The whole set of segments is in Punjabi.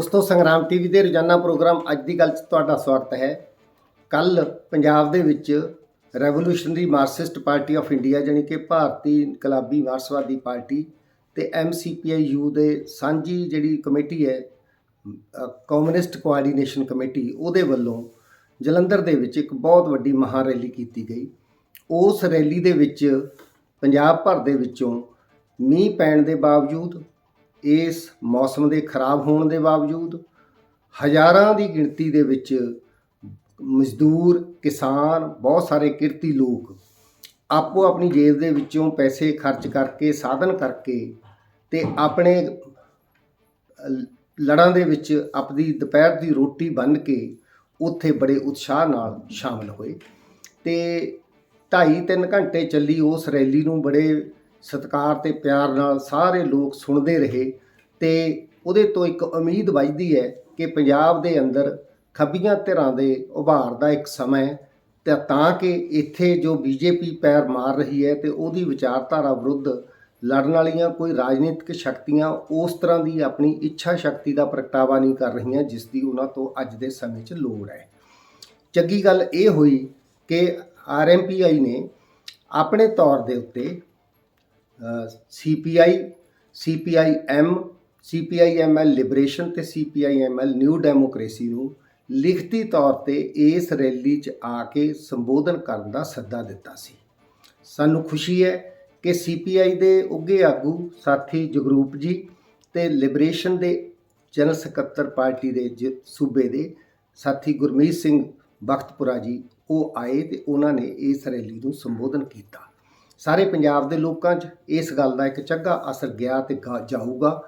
ਦੋਸਤੋ, ਸੰਗਰਾਮ ਟੀਵੀ ਦੇ ਰੋਜ਼ਾਨਾ ਪ੍ਰੋਗਰਾਮ ਅੱਜ ਦੀ ਗੱਲ 'ਚ ਤੁਹਾਡਾ ਸਵਾਗਤ ਹੈ। ਕੱਲ ਪੰਜਾਬ ਦੇ ਵਿੱਚ revolutionary Marxist party of India ਜਾਣੀ ਕਿ ਭਾਰਤੀ ਇਨਕਲਾਬੀ ਮਾਰਕਸਵਾਦੀ ਪਾਰਟੀ ਤੇ ਐਮਸੀਪੀਆਈ ਯੂ ਦੇ ਸਾਂਝੀ ਜਿਹੜੀ ਕਮੇਟੀ ਹੈ ਕਮਿਊਨਿਸਟ ਕੋਆਰਡੀਨੇਸ਼ਨ ਕਮੇਟੀ, ਉਹਦੇ ਵੱਲੋਂ ਜਲੰਧਰ ਦੇ ਵਿੱਚ ਇੱਕ ਬਹੁਤ ਵੱਡੀ ਮਹਾ ਰੈਲੀ ਕੀਤੀ ਗਈ। ਉਸ ਰੈਲੀ ਦੇ ਵਿੱਚ ਪੰਜਾਬ ਭਰ ਦੇ ਵਿੱਚੋਂ ਮੀਂਹ ਪੈਣ ਦੇ ਬਾਵਜੂਦ ਇਸ ਮੌਸਮ ਦੇ ਖਰਾਬ ਹੋਣ ਦੇ ਬਾਵਜੂਦ ਹਜ਼ਾਰਾਂ ਦੀ ਗਿਣਤੀ ਦੇ ਵਿੱਚ ਮਜ਼ਦੂਰ, ਕਿਸਾਨ, ਬਹੁਤ ਸਾਰੇ ਕਿਰਤੀ ਲੋਕ ਆਪੋ ਆਪਣੀ ਜੇਬ ਦੇ ਵਿੱਚੋਂ ਪੈਸੇ ਖਰਚ ਕਰਕੇ, ਸਾਧਨ ਕਰਕੇ ਤੇ ਆਪਣੇ ਲੜਾਂ ਦੇ ਵਿੱਚ ਆਪਦੀ ਦੁਪਹਿਰ ਦੀ ਰੋਟੀ ਬੰਨ ਕੇ ਉੱਥੇ ਬੜੇ ਉਤਸ਼ਾਹ ਨਾਲ ਸ਼ਾਮਲ ਹੋਏ ਤੇ 2.5-3 ਘੰਟੇ ਚੱਲੀ ਉਸ ਰੈਲੀ ਨੂੰ ਬੜੇ ਸਤਿਕਾਰ ਤੇ ਪਿਆਰ ਨਾਲ ਸਾਰੇ ਲੋਕ ਸੁਣਦੇ ਰਹੇ ਤੇ ਉਹਦੇ ਤੋਂ ਇੱਕ ਉਮੀਦ ਵੱਜਦੀ ਹੈ ਕਿ ਪੰਜਾਬ ਦੇ ਅੰਦਰ ਖੱਬੀਆਂ ਧਿਰਾਂ ਦੇ ਉਭਾਰ ਦਾ ਇੱਕ ਸਮਾਂ ਹੈ ਤੇ ਤਾਂ ਕਿ ਇੱਥੇ ਜੋ ਬੀਜੇਪੀ ਪੈਰ ਮਾਰ ਰਹੀ ਹੈ ਤੇ ਉਹਦੀ ਵਿਚਾਰਧਾਰਾ ਵਿਰੁੱਧ ਲੜਨ ਵਾਲੀਆਂ ਕੋਈ ਰਾਜਨੀਤਿਕ ਸ਼ਕਤੀਆਂ ਉਸ ਤਰ੍ਹਾਂ ਦੀ ਆਪਣੀ ਇੱਛਾ ਸ਼ਕਤੀ ਦਾ ਪ੍ਰਗਟਾਵਾ ਨਹੀਂ ਕਰ ਰਹੀਆਂ ਜਿਸ ਦੀ ਉਹਨਾਂ ਤੋਂ ਅੱਜ ਦੇ ਸਮੇਂ 'ਚ ਲੋੜ ਹੈ। ਚੰਗੀ ਗੱਲ ਇਹ ਹੋਈ ਕਿ ਆਰਐਮਪੀਆਈ ਨੇ ਆਪਣੇ ਤੌਰ ਦੇ ਉੱਤੇ ਸੀਪੀਆਈ ਸੀਪੀਆਈਐਮ ਸੀਪੀਆਈਐਮਐਲ ਲਿਬਰੇਸ਼ਨ ਤੇ ਸੀਪੀਆਈਐਮਐਲ ਨਿਊ ਡੈਮੋਕ੍ਰੇਸੀ ਨੂੰ ਲਿਖਤੀ ਤੌਰ ਤੇ ਇਸ ਰੈਲੀ 'ਚ ਆ ਕੇ ਸੰਬੋਧਨ ਕਰਨ ਦਾ ਸੱਦਾ ਦਿੱਤਾ ਸੀ। ਸਾਨੂੰ ਖੁਸ਼ੀ ਹੈ ਕਿ ਸੀਪੀਆਈ ਦੇ ਉੱਗੇ ਆਗੂ ਸਾਥੀ ਜਗਰੂਪ ਜੀ ਤੇ ਲਿਬਰੇਸ਼ਨ ਦੇ ਜਨਰਲ ਸਕੱਤਰ ਪਾਰਟੀ ਦੇ ਜ- ਸੂਬੇ ਦੇ ਸਾਥੀ ਗੁਰਮੀਤ ਸਿੰਘ ਬਖਤਪੁਰਾ ਜੀ ਉਹ ਆਏ ਤੇ ਉਹਨਾਂ ਨੇ ਇਸ ਰੈਲੀ ਨੂੰ ਸੰਬੋਧਨ ਕੀਤਾ। ਸਾਰੇ ਪੰਜਾਬ ਦੇ ਲੋਕਾਂ 'ਚ ਇਸ ਗੱਲ ਦਾ ਇੱਕ ਚੰਗਾ ਅਸਰ ਗਿਆ ਤੇ ਗਾ- ਜਾਊਗਾ।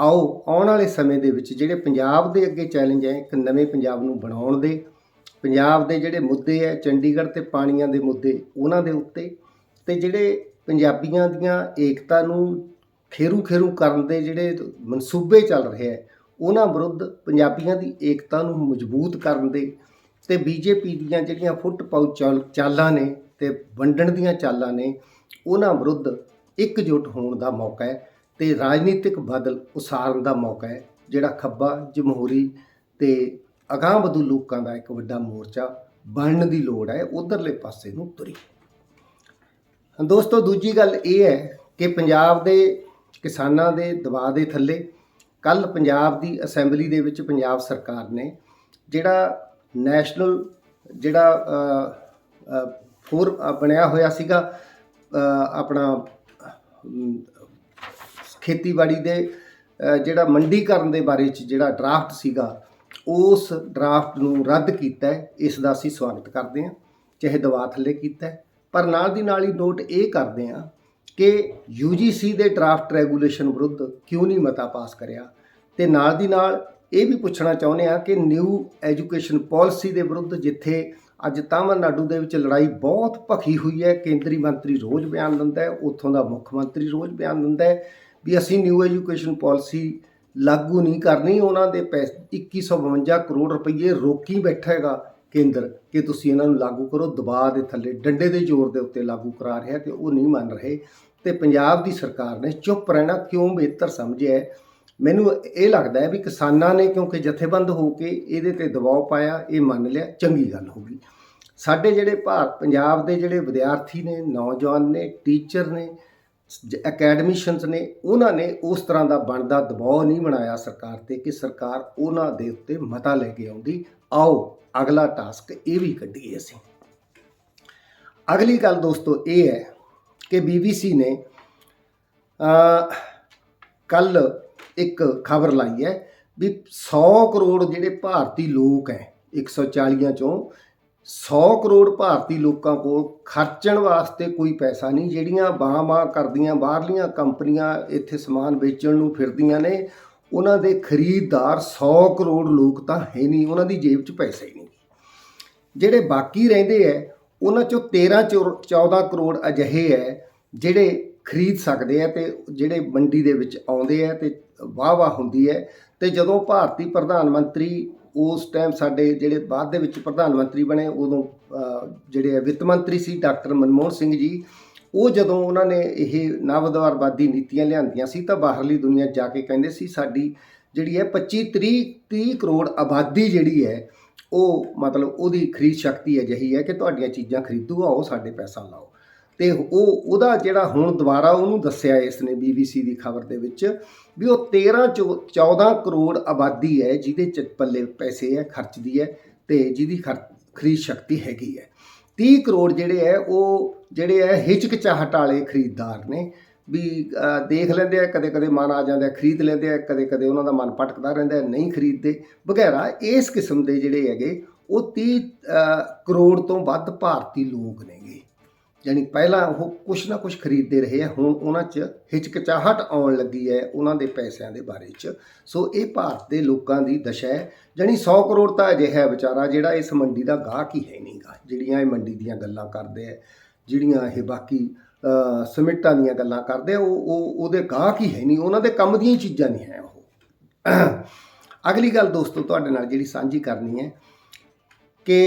ਆਓ, ਆਉਣ ਵਾਲੇ ਸਮੇਂ ਦੇ ਵਿੱਚ ਜਿਹੜੇ ਪੰਜਾਬ ਦੇ ਅੱਗੇ ਚੈਲੰਜ ਹੈ, ਇੱਕ ਨਵੇਂ ਪੰਜਾਬ ਨੂੰ ਬਣਾਉਣ ਦੇ, ਪੰਜਾਬ ਦੇ ਜਿਹੜੇ ਮੁੱਦੇ ਹੈ, ਚੰਡੀਗੜ੍ਹ ਤੇ ਪਾਣੀਆਂ ਦੇ ਮੁੱਦੇ, ਉਹਨਾਂ ਦੇ ਉੱਤੇ ਤੇ ਜਿਹੜੇ ਪੰਜਾਬੀਆਂ ਦੀਆਂ ਏਕਤਾ ਨੂੰ ਖੇਰੂ ਖੇਰੂ ਕਰਨ ਦੇ ਜਿਹੜੇ ਮਨਸੂਬੇ ਚੱਲ ਰਹੇ ਹੈ, ਉਹਨਾਂ ਵਿਰੁੱਧ ਪੰਜਾਬੀਆਂ ਦੀ ਏਕਤਾ ਨੂੰ ਮਜ਼ਬੂਤ ਕਰਨ ਦੇ ਤੇ ਬੀਜੇਪੀ ਦੀਆਂ ਜਿਹੜੀਆਂ ਫੁੱਟ ਪਾਉ ਚਾਲਾਂ ਨੇ ਤੇ ਵੰਡਣ ਦੀਆਂ ਚਾਲਾਂ ਨੇ ਉਹਨਾਂ ਵਿਰੁੱਧ ਇਕਜੁੱਟ ਹੋਣ ਦਾ ਮੌਕਾ ਹੈ ਤੇ ਰਾਜਨੀਤਿਕ ਬਦਲ ਉਸਾਰਨ ਦਾ ਮੌਕਾ ਹੈ, ਜਿਹੜਾ ਖੱਬਾ, ਜਮਹੂਰੀ ਤੇ ਅਗਾਂਹਵਧੂ ਲੋਕਾਂ ਦਾ ਇੱਕ ਵੱਡਾ ਮੋਰਚਾ ਬਣਨ ਦੀ ਲੋੜ ਹੈ, ਉਧਰਲੇ ਪਾਸੇ ਨੂੰ ਤੁਰੀ। ਦੋਸਤੋ, ਦੂਜੀ ਗੱਲ ਇਹ ਹੈ ਕਿ ਪੰਜਾਬ ਦੇ ਕਿਸਾਨਾਂ ਦੇ ਦਬਾਅ ਦੇ ਥੱਲੇ ਕੱਲ ਪੰਜਾਬ ਦੀ ਅਸੈਂਬਲੀ ਦੇ ਵਿੱਚ ਪੰਜਾਬ ਸਰਕਾਰ ਨੇ ਜਿਹੜਾ ਨੈਸ਼ਨਲ ਜਿਹੜਾ ਹੋਰ ਬਣਿਆ ਹੋਇਆ ਸੀਗਾ ਆਪਣਾ ਖੇਤੀਬਾੜੀ ਦੇ ਜਿਹੜਾ ਮੰਡੀਕਰਨ ਦੇ ਬਾਰੇ ਚ ਜਿਹੜਾ ਡਰਾਫਟ ਸੀਗਾ, ਉਸ ਡਰਾਫਟ ਨੂੰ ਰੱਦ ਕੀਤਾ ਇਸ ਦਾ ਅਸੀਂ ਸਵਾਗਤ ਕਰਦੇ ਹਾਂ। ਚਾਹੇ ਦਵਾ ਥੱਲੇ ਕੀਤਾ ਪਰ ਨਾਲ ਦੀ ਨਾਲ ਹੀ ਨੋਟ ਇਹ ਕਰਦੇ ਹਾਂ ਕਿ UGC ਦੇ ਡਰਾਫਟ ਰੈਗੂਲੇਸ਼ਨ ਵਿਰੁੱਧ ਕਿਉਂ ਨਹੀਂ ਮਤਾ ਪਾਸ ਕਰਿਆ? ਤੇ ਨਾਲ ਦੀ ਨਾਲ ਇਹ ਵੀ ਪੁੱਛਣਾ ਚਾਹੁੰਦੇ ਆ ਕਿ ਨਿਊ ਐਜੂਕੇਸ਼ਨ ਪਾਲਿਸੀ ਦੇ ਵਿਰੁੱਧ ਜਿੱਥੇ ਅੱਜ ਤਾਮਿਲਨਾਡੂ ਦੇ ਵਿੱਚ ਲੜਾਈ ਬਹੁਤ ਭਖੀ ਹੋਈ ਹੈ। ਕੇਂਦਰੀ ਮੰਤਰੀ ਰੋਜ਼ ਬਿਆਨ ਦਿੰਦਾ ਹੈ। ਉੱਥੋਂ ਦਾ ਮੁੱਖ ਮੰਤਰੀ ਰੋਜ਼ ਬਿਆਨ ਦਿੰਦਾ ਹੈ ਵੀ ਅਸੀਂ ਨਿਊ ਐਜੂਕੇਸ਼ਨ ਪਾਲਿਸੀ ਲਾਗੂ ਨਹੀਂ ਕਰਨੀ। ਉਹਨਾਂ ਦੇ ਪੈਸੇ 2152 ਕਰੋੜ ਰੁਪਏ ਰੋਕੀ ਬੈਠਾ ਹੈਗਾ ਕੇਂਦਰ। ਕਿ ਤੁਸੀਂ ਇਹਨਾਂ ਨੂੰ ਲਾਗੂ ਕਰੋ। ਦਬਾਅ ਦੇ ਥੱਲੇ, ਡੰਡੇ ਦੇ ਜ਼ੋਰ ਦੇ ਉੱਤੇ ਲਾਗੂ ਕਰਾ ਰਿਹਾ ਤੇ ਉਹ ਨਹੀਂ ਮੰਨ ਰਹੇ। ਤੇ ਪੰਜਾਬ ਦੀ ਸਰਕਾਰ ਨੇ ਚੁੱਪ ਰਹਿਣਾ ਕਿਉਂ ਬਿਹਤਰ ਸਮਝਿਆ ਮੈਨੂੰ ਇਹ ਲੱਗਦਾ ਹੈ ਵੀ ਕਿਸਾਨਾਂ ਨੇ ਕਿਉਂਕਿ ਜਥੇਬੰਦ ਹੋ ਕੇ ਇਹਦੇ ਤੇ ਦਬਾਅ ਪਾਇਆ, ਇਹ ਮੰਨ ਲਿਆ, ਚੰਗੀ ਗੱਲ ਹੋ ਗਈ। ਸਾਡੇ ਜਿਹੜੇ ਭਾਰਤ ਪੰਜਾਬ ਦੇ ਜਿਹੜੇ ਵਿਦਿਆਰਥੀ ਨੇ, ਨੌਜਵਾਨ ਨੇ, ਟੀਚਰ ਨੇ ਅਕੈਡਮਿਸ਼ੀਅਨਸ ਨੇ, ਉਹਨਾਂ ਨੇ ਉਸ ਤਰ੍ਹਾਂ ਦਾ ਬਣਦਾ ਦਬਾਅ ਨਹੀਂ ਬਣਾਇਆ ਸਰਕਾਰ ਤੇ ਕਿ ਸਰਕਾਰ ਉਹਨਾਂ ਦੇ ਉੱਤੇ ਮਤਾ ਲੈ ਕੇ ਆਉਂਦੀ, ਆਓ ਅਗਲਾ ਟਾਸਕ ਇਹ ਵੀ ਕੱਢੀਏ ਅਸੀਂ। ਅਗਲੀ ਗੱਲ ਦੋਸਤੋ ਇਹ ਹੈ ਕਿ BBC ਨੇ ਕੱਲ ਇੱਕ ਖਬਰ ਲਾਈ ਹੈ ਵੀ 100 ਕਰੋੜ ਜਿਹੜੇ ਭਾਰਤੀ ਲੋਕ ਹੈ 140 ਚੋਂ 100 ਕਰੋੜ ਭਾਰਤੀ ਲੋਕਾਂ ਕੋਲ ਖਰਚਣ ਵਾਸਤੇ ਕੋਈ ਪੈਸਾ ਨਹੀਂ, ਜਿਹੜੀਆਂ ਬਾਹਾਂ ਕਰਦੀਆਂ, ਬਾਹਰਲੀਆਂ ਕੰਪਨੀਆਂ ਇੱਥੇ ਸਮਾਨ ਵੇਚਣ ਨੂੰ ਫਿਰਦੀਆਂ ਨੇ, ਉਹਨਾਂ ਦੇ ਖਰੀਦਦਾਰ 100 ਕਰੋੜ ਲੋਕ ਤਾਂ ਹੈ ਨਹੀਂ, ਉਹਨਾਂ ਦੀ ਜੇਬ 'ਚ ਪੈਸਾ ਹੀ ਨਹੀਂ। ਜਿਹੜੇ ਬਾਕੀ ਰਹਿੰਦੇ ਐ ਉਹਨਾਂ ਚੋਂ 13 ਚੋਰ- 14 ਕਰੋੜ ਅਜਿਹੇ ਐ ਜਿਹੜੇ ਖਰੀਦ ਸਕਦੇ ਆ ਤੇ ਜਿਹੜੇ ਮੰਡੀ ਦੇ ਵਿੱਚ ਆਉਂਦੇ ਆ ਤੇ ਵਾਹ ਵਾਹ ਹੁੰਦੀ ਹੈ। ਤੇ ਜਦੋਂ ਭਾਰਤੀ ਪ੍ਰਧਾਨ ਮੰਤਰੀ ਉਸ ਟਾਈਮ ਸਾਡੇ ਜਿਹੜੇ ਬਾਅਦ ਦੇ ਵਿੱਚ ਪ੍ਰਧਾਨ ਮੰਤਰੀ ਬਣੇ ਉਦੋਂ ਅਹ, ਜਿਹੜੇ ਵਿੱਤ ਮੰਤਰੀ ਸੀ ਡਾਕਟਰ ਮਨਮੋਹਨ ਸਿੰਘ ਜੀ ਉਹ ਜਦੋਂ ਉਹਨਾਂ ਨੇ ਇਹ ਨਵਦਵਾਰਵਾਦੀ ਨੀਤੀਆਂ ਲਿਆਂਦੀਆਂ ਸੀ ਤਾਂ ਬਾਹਰਲੀ ਦੁਨੀਆ ਜਾ ਕੇ ਕਹਿੰਦੇ ਸੀ ਸਾਡੀ ਜਿਹੜੀ ਹੈ 25 30 30 ਕਰੋੜ ਆਬਾਦੀ ਜਿਹੜੀ ਹੈ ਉਹ ਮਤਲਬ ਉਹਦੀ ਖਰੀਦ ਸ਼ਕਤੀ ਅਜਿਹੀ ਹੈ ਕਿ ਤੁਹਾਡੀਆਂ ਚੀਜ਼ਾਂ ਖਰੀਦੂਗਾ ਉਹ ਸਾਡੇ ਪੈਸਾ ਲਾਓ। ਤੇ ਉਹ, ਉਹਦਾ ਜਿਹੜਾ ਹੁਣ ਦੁਬਾਰਾ ਉਹਨੂੰ ਦੱਸਿਆ ਇਸ ਨੇ BBC ਦੀ ਖਬਰ ਦੇ ਵਿੱਚ ਵੀ ਉਹ 13 ਚੋ- 14 ਕਰੋੜ ਆਬਾਦੀ ਹੈ, ਜਿਹਦੇ ਚ ਪੱਲੇ ਪੈਸੇ ਹੈ, ਖਰਚਦੀ ਹੈ ਤੇ ਜਿਹਦੀ ਖਰ- ਖਰੀਦ ਸ਼ਕਤੀ ਹੈਗੀ ਹੈ। 30 ਕਰੋੜ ਜਿਹੜੇ ਹੈ, ਉਹ ਜਿਹੜੇ ਹੈ ਹਿਚਕਚਾਹਟ ਵਾਲੇ ਖਰੀਦਦਾਰ ਨੇ ਵੀ ਦੇਖ ਲੈਂਦੇ ਆ ਕਦੇ ਕਦੇ ਮਨ ਆ ਜਾਂਦਾ, ਖਰੀਦ ਲੈਂਦੇ ਆ ਕਦੇ ਕਦੇ ਉਹਨਾਂ ਦਾ ਮਨ ਭਟਕਦਾ ਰਹਿੰਦਾ, ਨਹੀਂ ਖਰੀਦਦੇ। ਵਗੈਰਾ ਇਸ ਕਿਸਮ ਦੇ ਜਿਹੜੇ ਹੈਗੇ, ਉਹ 30 ਕਰੋੜ ਤੋਂ ਵੱਧ ਭਾਰਤੀ ਲੋਕ ਨੇਗੇ। ਯਾਨੀ ਪਹਿਲਾਂ ਉਹ ਕੁਛ ਨਾ ਕੁਛ ਖਰੀਦਦੇ ਰਹੇ ਆ ਹੁਣ ਉਹਨਾਂ 'ਚ ਹਿਚਕਚਾਹਟ ਆਉਣ ਲੱਗੀ ਹੈ ਉਹਨਾਂ ਦੇ ਪੈਸਿਆਂ ਦੇ ਬਾਰੇ 'ਚ। ਸੋ ਇਹ ਭਾਰਤ ਦੇ ਲੋਕਾਂ ਦੀ ਦਸ਼ਾ ਹੈ। ਜਾਣੀ 100 ਕਰੋੜ ਤਾਂ ਅਜਿਹਾ ਵਿਚਾਰਾ ਜਿਹੜਾ ਇਸ ਮੰਡੀ ਦਾ ਗਾਹਕ ਹੀ ਹੈ ਨਹੀਂਗਾ ਜਿਹੜੀਆਂ ਇਹ ਮੰਡੀ ਦੀਆਂ ਗੱਲਾਂ ਕਰਦੇ ਆ ਜਿਹੜੀਆਂ ਇਹ ਬਾਕੀ ਅ, ਸਮਿਟਾਂ ਦੀਆਂ ਗੱਲਾਂ ਕਰਦੇ ਆ ਉਹ ਉਹ ਉਹਦੇ ਗਾਹਕ ਹੀ ਹੈ ਨਹੀਂ ਉਹਨਾਂ ਦੇ ਕੰਮ ਦੀਆਂ ਹੀ ਚੀਜ਼ਾਂ ਨਹੀਂ ਹੈ ਉਹ। ਅਗਲੀ ਗੱਲ ਦੋਸਤੋ ਤੁਹਾਡੇ ਨਾਲ ਜਿਹੜੀ ਸਾਂਝੀ ਕਰਨੀ ਹੈ ਕਿ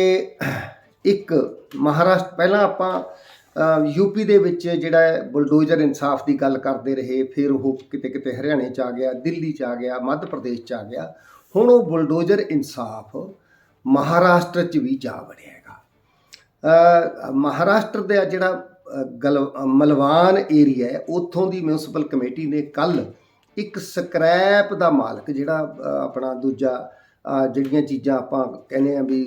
ਇੱਕ ਮਹਾਰਾਸ਼ਟਰ ਪਹਿਲਾਂ ਆਪਾਂ ਯੂਪੀ ਦੇ ਵਿੱਚ ਜਿਹੜਾ ਬੁਲਡੋਜ਼ਰ ਇਨਸਾਫ ਦੀ ਗੱਲ ਕਰਦੇ ਰਹੇ ਫਿਰ ਉਹ ਕਿਤੇ ਕਿਤੇ ਹਰਿਆਣੇ ਚ ਆ ਗਿਆ ਦਿੱਲੀ ਚ ਆ ਗਿਆ ਮੱਧ ਪ੍ਰਦੇਸ਼ ਚ ਆ ਗਿਆ ਹੁਣ ਉਹ ਬੁਲਡੋਜ਼ਰ ਇਨਸਾਫ ਮਹਾਰਾਸ਼ਟਰ ਚ ਵੀ ਜਾ ਵੜਿਆ ਹੈਗਾ। ਮਹਾਰਾਸ਼ਟਰ ਦਾ ਜਿਹੜਾ ਅ, ਗਲ ਮਲਵਾਨ ਏਰੀਆ ਹੈ ਉੱਥੋਂ ਦੀ ਮਿਊਨਿਸਪਲ ਕਮੇਟੀ ਨੇ ਕੱਲ ਇੱਕ ਸਕ੍ਰੈਪ ਦਾ ਮਾਲਕ ਜਿਹੜਾ ਆਪਣਾ ਦੂਜਾ ਜਿਹੜੀਆਂ ਚੀਜ਼ਾਂ ਆਪਾਂ ਕਹਿੰਦੇ ਆ ਵੀ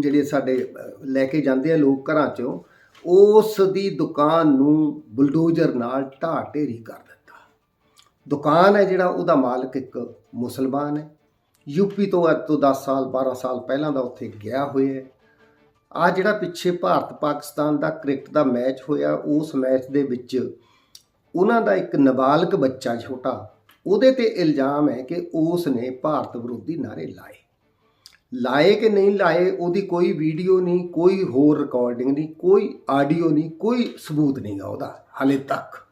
ਜਿਹੜੇ ਸਾਡੇ ਲੈ ਕੇ ਜਾਂਦੇ ਆ ਲੋਕ ਘਰਾਂ ਚੋਂ ਉਸ ਦੀ ਦੁਕਾਨ ਨੂੰ ਬੁਲਡੋਜ਼ਰ ਨਾਲ ਢਾਹ ਢੇਰੀ ਕਰ ਦਿੱਤਾ। ਦੁਕਾਨ ਹੈ ਜਿਹੜਾ ਉਹਦਾ ਮਾਲਕ ਇੱਕ ਮੁਸਲਮਾਨ ਹੈ। ਯੂਪੀ ਤੋਂ ਅੱਜ ਤੋਂ 10 ਸਾਲ 12 ਸਾਲ ਪਹਿਲਾਂ ਦਾ ਉੱਥੇ ਗਿਆ ਹੋਇਆ ਹੈ। ਆ ਜਿਹੜਾ ਪਿੱਛੇ ਭਾਰਤ ਪਾਕਿਸਤਾਨ ਦਾ ਕ੍ਰਿਕਟ ਦਾ ਮੈਚ ਹੋਇਆ, ਉਸ ਮੈਚ ਦੇ ਵਿੱਚ ਉਹਨਾਂ ਦਾ ਇੱਕ ਨਾਬਾਲਗ ਬੱਚਾ ਛੋਟਾ, ਉਹਦੇ ਤੇ ਇਲਜ਼ਾਮ ਹੈ ਕਿ ਉਸ ਨੇ ਭਾਰਤ ਵਿਰੋਧੀ ਨਾਰੇ ਲਾਏ। ਲਾਏ ਕਿ ਨਹੀਂ ਲਾਏ, ਉਹਦੀ ਕੋਈ ਵੀਡੀਓ ਨਹੀਂ, ਕੋਈ ਹੋਰ ਰਿਕਾਰਡਿੰਗ ਨਹੀਂ, ਕੋਈ ਆਡੀਓ ਨਹੀਂ, ਕੋਈ ਸਬੂਤ ਨਹੀਂਗਾ ਉਹਦਾ, ਹਾਲੇ ਤੱਕ।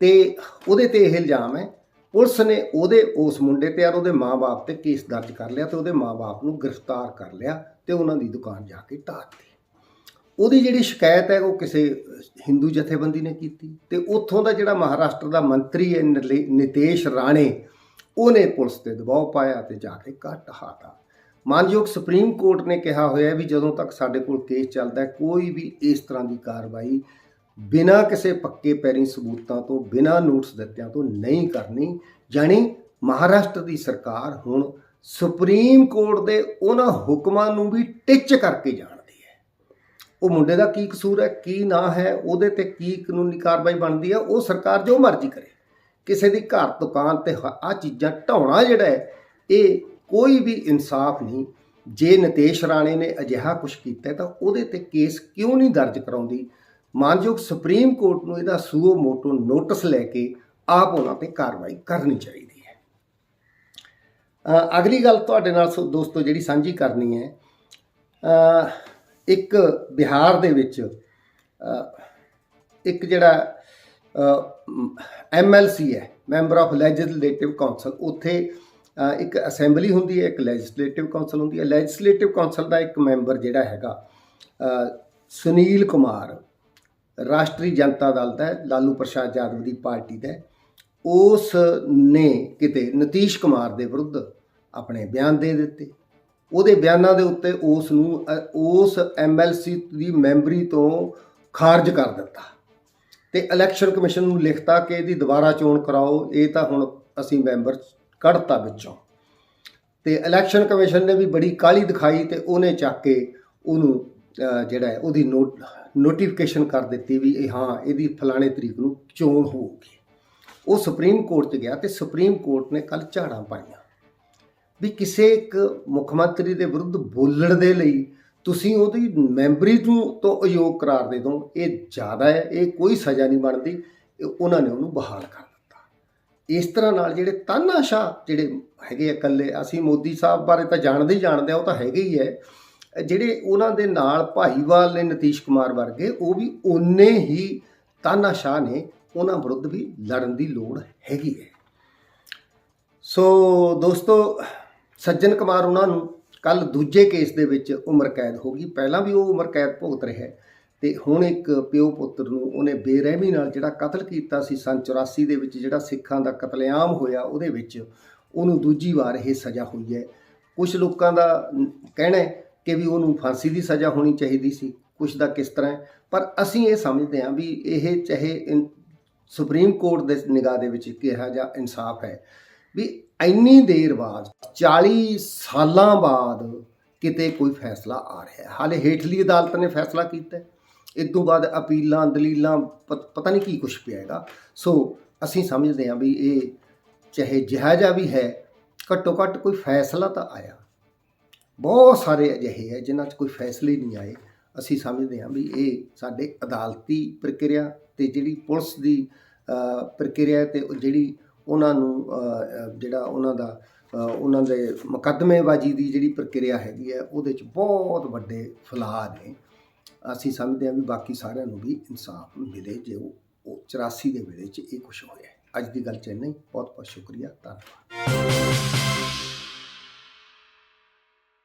ਤੇ ਉਹਦੇ ਤੇ ਇਹ ਇਲਜ਼ਾਮ ਹੈ, ਪੁਲਿਸ ਨੇ ਉਹਦੇ, ਉਸ ਮੁੰਡੇ ਤੇ ਯਾਰ ਉਹਦੇ ਮਾਪੇ ਤੇ ਕੇਸ ਦਰਜ ਕਰ ਲਿਆ ਤੇ ਉਹਦੇ ਮਾਪੇ ਨੂੰ ਗ੍ਰਿਫਤਾਰ ਕਰ ਲਿਆ ਤੇ ਉਹਨਾਂ ਦੀ ਦੁਕਾਨ ਜਾ ਕੇ ਢਾਹ ਉਹਦੀ ਜਿਹੜੀ ਸ਼ਿਕਾਇਤ ਹੈ, ਉਹ ਕਿਸੇ ਹਿੰਦੂ ਜਥੇਬੰਦੀ ਨੇ ਕੀਤੀ ਤੇ ਉੱਥੋਂ ਦਾ ਜਿਹੜਾ ਮਹਾਰਾਸ਼ਟਰ ਦਾ ਮੰਤਰੀ ਹੈ ਨਿਰਲੇ- ਨਿਤੇਸ਼ ਰਾਣੇ, ਉਹਨੇ ਪੁਲਿਸ ਤੇ ਦਬਾਅ ਪਾਇਆ ਤੇ ਜਾ ਕੇ ਕੱਟ ਹਾਤਾ ਮਾਨਯੋਗ ਸੁਪਰੀਮ ਕੋਰਟ ਨੇ ਕਿਹਾ ਹੋਇਆ ਵੀ ਜਦੋਂ ਤੱਕ ਸਾਡੇ ਕੋਲ ਕੇਸ ਚੱਲਦਾ ਕੋਈ ਵੀ ਇਸ ਤਰ੍ਹਾਂ ਦੀ ਕਾਰਵਾਈ ਬਿਨਾਂ ਕਿਸੇ ਪੱਕੇ ਪੈਰੀ ਸਬੂਤਾਂ ਤੋਂ, ਬਿਨਾਂ ਨੋਟਿਸ ਦਿੱਤਿਆਂ ਤੋਂ ਨਹੀਂ ਕਰਨੀ। ਜਾਣੀ ਮਹਾਰਾਸ਼ਟਰ ਦੀ ਸਰਕਾਰ ਹੁਣ ਸੁਪਰੀਮ ਕੋਰਟ ਦੇ ਉਹਨਾਂ ਹੁਕਮਾਂ ਨੂੰ ਵੀ ਟਿੱਚ ਕਰਕੇ ਜਾਣਦੀ ਹੈ। ਉਹ ਮੁੰਡੇ ਦਾ ਕੀ ਕਸੂਰ ਹੈ, ਕੀ ਨਾ ਹੈ, ਉਹਦੇ ਤੇ ਕੀ ਕਾਨੂੰਨੀ ਕਾਰਵਾਈ ਬਣਦੀ ਹੈ, ਉਹ ਸਰਕਾਰ ਜੋ ਮਰਜ਼ੀ ਕਰੇ। ਕਿਸੇ ਦੀ ਘਰ ਦੁਕਾਨ ਤੇ ਆ ਚੀਜ਼ਾਂ ਢਾਉਣਾ ਜਿਹੜਾ ਹੈ, ਇਹ ਕੋਈ ਵੀ ਇਨਸਾਫ ਨਹੀਂ। ਜੇ ਨਿਤੇਸ਼ ਰਾਣੇ ਨੇ ਅਜਿਹਾ ਕੁਝ ਕੀਤਾ ਤਾਂ ਉਹਦੇ ਤੇ ਕੇਸ ਕਿਉਂ ਨਹੀਂ ਦਰਜ ਕਰਾਉਂਦੀ? ਮਾਨਯੋਗ ਸੁਪਰੀਮ ਕੋਰਟ ਨੂੰ ਇਹਦਾ ਸੂਓ ਮੋਟੋ ਨੋਟਿਸ ਲੈ ਕੇ ਆਪ ਉਹਨਾਂ ਤੇ ਕਾਰਵਾਈ ਕਰਨੀ ਚਾਹੀਦੀ ਹੈ। ਅਗਲੀ ਗੱਲ ਤੁਹਾਡੇ ਨਾਲ ਸੋ ਦੋਸਤੋ ਜਿਹੜੀ ਸਾਂਝੀ ਕਰਨੀ ਹੈ ਇੱਕ ਬਿਹਾਰ ਦੇ ਵਿੱਚ ਇੱਕ ਜਿਹੜਾ ਐਮਐਲਸੀ ਹੈ, ਮੈਂਬਰ ਆਫ ਲੈਜਿਸਲੇਟਿਵ ਕਾਉਂਸਲ ਉੱਥੇ ਇੱਕ ਅਸੈਂਬਲੀ ਹੁੰਦੀ ਹੈ ਇੱਕ ਲੈਜਿਸਲੇਟਿਵ ਕਾਉਂਸਲ ਹੁੰਦੀ ਹੈ। ਲੈਜਿਸਲੇਟਿਵ ਕਾਉਂਸਲ ਦਾ ਇੱਕ ਮੈਂਬਰ ਜਿਹੜਾ ਹੈਗਾ ਸੁਨੀਲ ਕੁਮਾਰ ਰਾਸ਼ਟਰੀ ਜਨਤਾ ਦਲ ਦਾ ਲਾਲੂ ਪ੍ਰਸਾਦ ਯਾਦਵ ਦੀ ਪਾਰਟੀ ਦਾ ਉਸ ਨੇ ਕਿਤੇ ਨਤੀਸ਼ ਕੁਮਾਰ ਦੇ ਵਿਰੁੱਧ ਆਪਣੇ ਬਿਆਨ ਦੇ ਦਿੱਤੇ। ਉਹਦੇ ਬਿਆਨਾਂ ਦੇ ਉੱਤੇ ਉਸ ਨੂੰ ਅ, ਉਸ ਐਮਐਲਸੀ ਦੀ ਮੈਂਬਰੀ ਤੋਂ ਖਾਰਜ ਕਰ ਦਿੱਤਾ। ਤੇ ਇਲੈਕਸ਼ਨ ਕਮਿਸ਼ਨ ਨੂੰ ਲਿਖਤਾ ਕਿ ਇਹਦੀ ਦੁਬਾਰਾ ਚੋਣ ਕਰਾਓ ਇਹ ਤਾਂ ਹੁਣ ਅਸੀਂ ਮੈਂਬਰ ਕੱਢਤਾ ਵਿੱਚੋਂ। ਤੇ ਇਲੈਕਸ਼ਨ ਕਮਿਸ਼ਨ ਨੇ ਵੀ ਬੜੀ ਕਾਲੀ ਦਿਖਾਈ ਤੇ ਉਹਨੇ ਚੱਕ ਕੇ ਉਹਨੂੰ ਜਿਹੜਾ ਹੈ, ਉਹਦੀ ਨੋਟ ਨੋਟੀਫਿਕੇਸ਼ਨ ਕਰ ਦਿੱਤੀ ਵੀ ਇਹ ਹਾਂ, ਇਹਦੀ ਫਲਾਣੇ ਤਰੀਕ ਨੂੰ ਚੋਣ ਹੋਊਗੀ। ਉਹ ਸੁਪਰੀਮ ਕੋਰਟ 'ਚ ਗਿਆ ਤੇ ਸੁਪਰੀਮ ਕੋਰਟ ਨੇ ਕੱਲ ਝਾੜਾਂ ਪਾਈਆਂ ਵੀ ਕਿਸੇ ਇੱਕ ਮੁੱਖ ਮੰਤਰੀ ਦੇ ਵਿਰੁੱਧ ਬੋਲਣ ਦੇ ਲਈ ਤੁਸੀਂ ਉਹਦੀ ਮੈਂਬਰੀ ਤੋਂ ਤੋਂ ਅਯੋਗ ਕਰਾਰ ਦੇ ਦੋ ਇਹ ਜ਼ਿਆਦਾ ਹੈ, ਇਹ ਕੋਈ ਸਜ਼ਾ ਨਹੀਂ ਬਣਦੀ, ਇਹ ਉਹਨਾਂ ਨੇ ਉਹਨੂੰ ਬਹਾਲ ਕਰ ਇਸ ਤਰ੍ਹਾਂ ਨਾਲ ਜਿਹੜੇ ਤਾਨਾਸ਼ਾਹ ਜਿਹੜੇ ਹੈਗੇ ਆ ਇਕੱਲੇ, ਅਸੀਂ ਮੋਦੀ ਸਾਹਿਬ ਬਾਰੇ ਤਾਂ ਜਾਣਦੇ ਹੀ ਜਾਣਦੇ ਆ, ਉਹ ਤਾਂ ਹੈਗੇ ਹੀ ਹੈ ਜਿਹੜੇ ਉਹਨਾਂ ਦੇ ਨਾਲ ਭਾਈਵਾਲ ਨੇ ਨਤੀਸ਼ ਕੁਮਾਰ ਵਰਗੇ, ਉਹ ਵੀ ਓਨੇ ਹੀ ਤਾਨਾਸ਼ਾਹ ਨੇ, ਉਹਨਾਂ ਵਿਰੁੱਧ ਵੀ ਲੜਨ ਦੀ ਲੋੜ ਹੈਗੀ ਹੈ। ਸੋ ਦੋਸਤੋ, ਸੱਜਣ ਕੁਮਾਰ ਉਹਨਾਂ ਨੂੰ ਕੱਲ ਦੂਜੇ ਕੇਸ ਦੇ ਵਿੱਚ ਉਮਰ ਕੈਦ ਹੋ ਗਈ। ਪਹਿਲਾਂ ਵੀ ਉਹ ਉਮਰ ਕੈਦ ਭੁਗਤ ਰਿਹਾ ਹੈ। ਤੇ ਹੁਣ ਇੱਕ ਪਿਓ ਪੁੱਤਰ ਨੂੰ ਉਹਨੇ ਬੇਰਹਿਮੀ ਨਾਲ ਜਿਹੜਾ ਕਤਲ ਕੀਤਾ ਸੀ ਸਨ 84 ਦੇ ਵਿੱਚ, ਜਿਹੜਾ ਸਿੱਖਾਂ ਦਾ ਕਤਲੇਆਮ ਹੋਇਆ, ਉਹਦੇ ਵਿੱਚ ਉਹਨੂੰ ਦੂਜੀ ਵਾਰ ਇਹ ਸਜ਼ਾ ਹੋਈ ਹੈ। ਕੁਝ ਲੋਕਾਂ ਦਾ ਕਹਿਣਾ ਹੈ ਕਿ ਵੀ ਉਹਨੂੰ ਫਾਂਸੀ ਦੀ ਸਜ਼ਾ ਹੋਣੀ ਚਾਹੀਦੀ ਸੀ ਕੁਝ ਦਾ ਕਿਸ ਤਰ੍ਹਾਂ ਪਰ ਅਸੀਂ ਇਹ ਸਮਝਦੇ ਹਾਂ ਵੀ ਇਹ ਚਾਹੇ ਇਨ- ਸੁਪਰੀਮ ਕੋਰਟ ਦੇ ਨਿਗਾਹ ਦੇ ਵਿੱਚ ਕਿਹਾ ਜਾਂ ਇਨਸਾਫ ਹੈ ਵੀ ਇੰਨੀ ਦੇਰ ਬਾਅਦ 40 ਸਾਲਾਂ ਬਾਅਦ ਕਿਤੇ ਕੋਈ ਫੈਸਲਾ ਆ ਰਿਹਾ ਹਾਲੇ ਹੇਠਲੀ ਅਦਾਲਤ ਨੇ ਫੈਸਲਾ ਕੀਤਾ ਇਸ ਤੋਂ ਬਾਅਦ ਅਪੀਲਾਂ, ਦਲੀਲਾਂ ਪ- ਪਤਾ ਨਹੀਂ ਕੀ ਕੁਝ ਪਿਆ ਹੈਗਾ। ਸੋ ਅਸੀਂ ਸਮਝਦੇ ਹਾਂ ਵੀ ਇਹ ਚਾਹੇ ਜਿਹਾ ਵੀ ਹੈ ਘੱਟੋ ਘੱਟ ਕੋਈ ਫੈਸਲਾ ਤਾਂ ਆਇਆ। ਬਹੁਤ ਸਾਰੇ ਅਜਿਹੇ ਹੈ ਜਿਨ੍ਹਾਂ 'ਚ ਕੋਈ ਫੈਸਲੇ ਨਹੀਂ ਆਏ। ਅਸੀਂ ਸਮਝਦੇ ਹਾਂ ਵੀ ਇਹ ਸਾਡੇ ਅਦਾਲਤੀ ਪ੍ਰਕਿਰਿਆ ਤੇ ਜਿਹੜੀ ਪੁਲਿਸ ਦੀ ਪ੍ਰਕਿਰਿਆ ਤੇ ਜਿਹੜੀ ਉਹਨਾਂ ਨੂੰ ਜਿਹੜਾ ਉਹਨਾਂ ਦਾ ਉਹਨਾਂ ਦੇ ਮੁਕੱਦਮੇਬਾਜ਼ੀ ਦੀ ਜਿਹੜੀ ਪ੍ਰਕਿਰਿਆ ਹੈਗੀ ਹੈ, ਉਹਦੇ 'ਚ ਬਹੁਤ ਵੱਡੇ ਫਲਾਅ ਨੇ। ਅਸੀਂ ਸਮਝਦੇ ਹਾਂ ਵੀ ਬਾਕੀ ਸਾਰਿਆਂ ਨੂੰ ਵੀ ਇਨਸਾਫ ਮਿਲੇ ਜੇ ਉਹ ਉਹ 84 ਦੇ ਵੇਲੇ 'ਚ ਇਹ ਕੁਝ ਹੋਇਆ ਹੈ। ਅੱਜ ਦੀ ਗੱਲ ਚ ਇੰਨਾ ਹੀ। ਬਹੁਤ ਬਹੁਤ ਸ਼ੁਕਰੀਆ। ਧੰਨਵਾਦ।